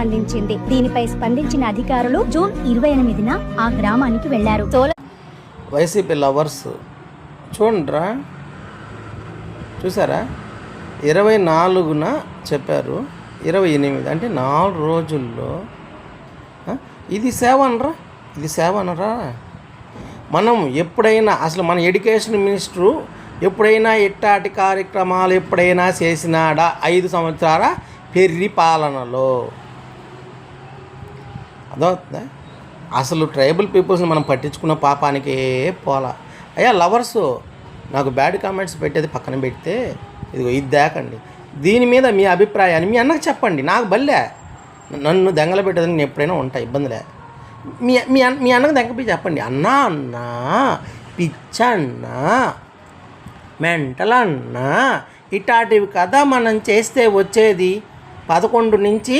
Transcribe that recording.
స్పందించింది. దీనిపై స్పందించిన అధికారులు జూన్ ఇరవై ఎనిమిదిన ఆ గ్రామానికి వెళ్ళారు. వైసీపీ లవర్స్ చూడరా చూసారా? ఇరవై నాలుగున చెప్పారు. ఇరవై ఎనిమిది అంటే నాలుగు రోజుల్లో. ఇది సేవ అనరా ఇది సేవ అనరా మనం ఎప్పుడైనా అసలు మన ఎడ్యుకేషన్ మినిస్టరు ఎప్పుడైనా ఇట్టాటి కార్యక్రమాలు ఎప్పుడైనా చేసినాడా? ఐదు సంవత్సరాల పెర్రి పాలనలో. అర్థమవుతుందా? అసలు ట్రైబల్ పీపుల్స్ని మనం పట్టించుకున్న పాపానికే పోలా. అయ్యా లవర్స్ నాకు బ్యాడ్ కామెంట్స్ పెట్టేది పక్కన పెడితే ఇదిగో ఇది దాకండి. దీని మీద మీ అభిప్రాయాన్ని మీ అన్నకు చెప్పండి నాకు బల్లే. నన్ను దెంగల పెట్టేదని నేను ఎప్పుడైనా ఉంటా ఇబ్బందిలే. మీ మీ అన్న మీ అన్నకు దెంగపి చెప్పండి. అన్నా అన్నా పిచ్చన్నా మెంటల్ అన్నా ఇటాటివి కదా మనం చేస్తే వచ్చేది పదకొండు నుంచి